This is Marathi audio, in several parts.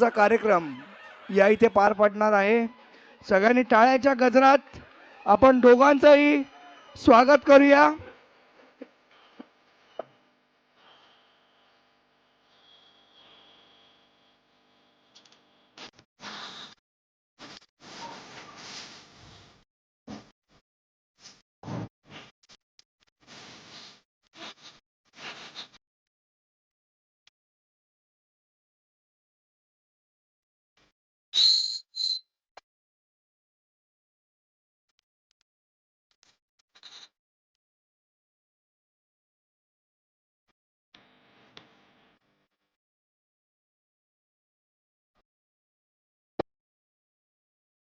चा कार्यक्रम या इथे पार पडणार आहे. सगळ्यांनी टाळ्याच्या गजरात आपण दोघांचंही स्वागत करूया.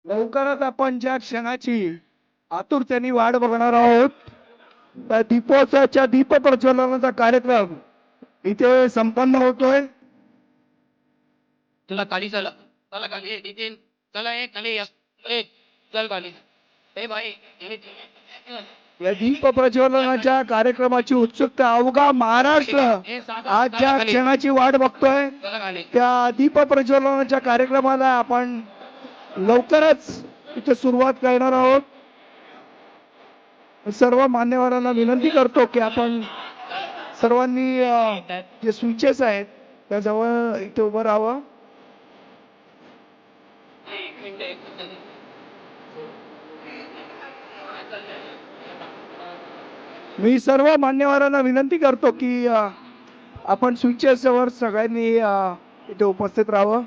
लवकरच आपण ज्या क्षणाची आतुरतेने वाट बघणार आहोत त्या दीपोत्सवाच्या दीप प्रज्वलनाचा कार्यक्रम इथे संपन्न होतोय. चला खाली चला. चला खाली ए, नितीन. चला ए खाली या ए चल खाली ए भाई ए, या दीप प्रज्वलनाच्या कार्यक्रमाची उत्सुकता अवघा महाराष्ट्र ए, आज ज्या. क्षणाची वाट बघतोय चला खाली त्या दीप प्रज्वलनाच्या कार्यक्रमाला आपण लवकरच इथे सुरुवात करणार आहोत. सर्व मान्यवरांना विनंती करतो की आपण सर्वांनी जे स्विचेस आहेत त्या जवळ इथे उभं राहावं. मी सर्व मान्यवरांना विनंती करतो की आपण स्विचेस वर सगळ्यांनी इथे उपस्थित राहावं.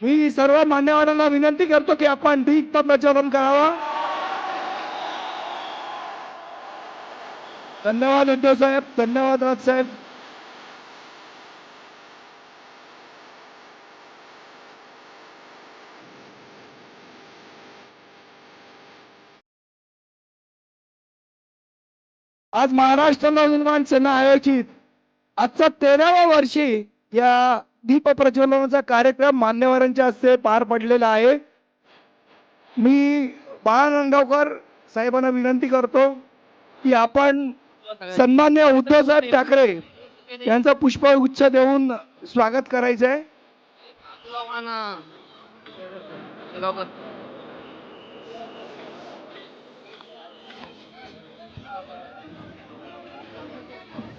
मी सर्व मान्यवरांना विनंती करतो की आपण दीप प्रचारण करावा. धन्यवाद उद्धव साहेब धन्यवाद राज साहेब. आज महाराष्ट्र नवनिर्माण सेना आयोजित आजचा तेराव्या वर्षी या दीप प्रज्वलनाचा कार्यक्रम मान्यवरांच्या हस्ते पार पडलेला आहे. मी बाळा नांदगावकर साहेबांना विनंती करतो की आपण सन्मान्य उद्धवसाहेब ठाकरे यांचा पुष्पगुच्छ देऊन स्वागत करायचं आहे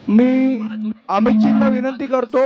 मी अमितजींना विनंती करतो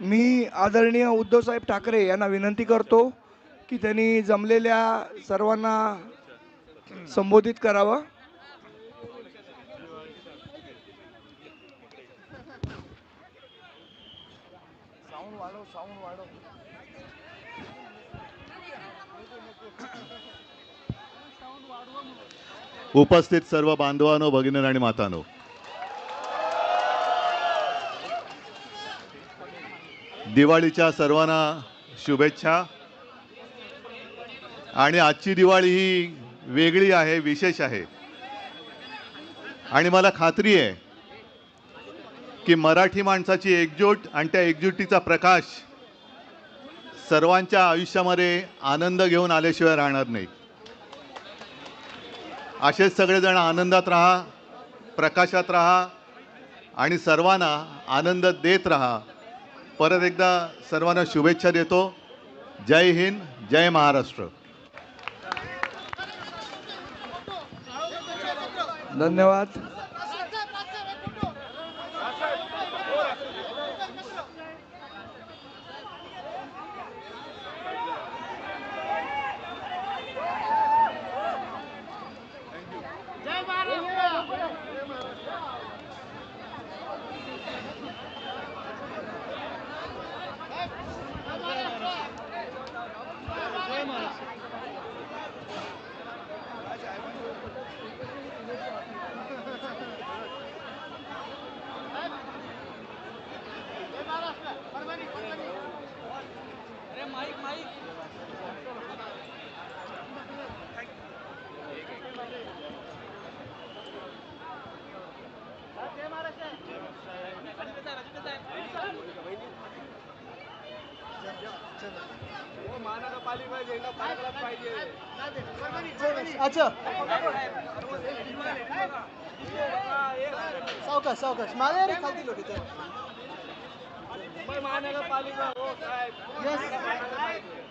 मी आदरणीय उद्धवसाहेब ठाकरे यांना विनंती करतो की त्यांनी जमलेल्या सर्वांना संबोधित करावं. उपस्थित सर्व बांधवांनो भगिनी आणि मातानो. दिवाळीच्या सर्वांना शुभेच्छा. आणि आजची दिवाळी ही वेगळी आहे विशेष आहे. आणि मला खात्री आहे की मराठी माणसाची एकजूट आणि त्या एकजुटीचा प्रकाश सर्वांच्या आयुष्यामध्ये आनंद घेऊन आल्याशिवाय राहणार नाही. असेच सगळेजण आनंदात राहा प्रकाशात राहा आणि सर्वांना आनंद देत राहा. परत एकदा सर्वांना शुभेच्छा देतो. जय हिंद जय महाराष्ट्र. धन्यवाद. अच्छा सावकाश सावकाश मागे रे खालती लोक इथे. Yes.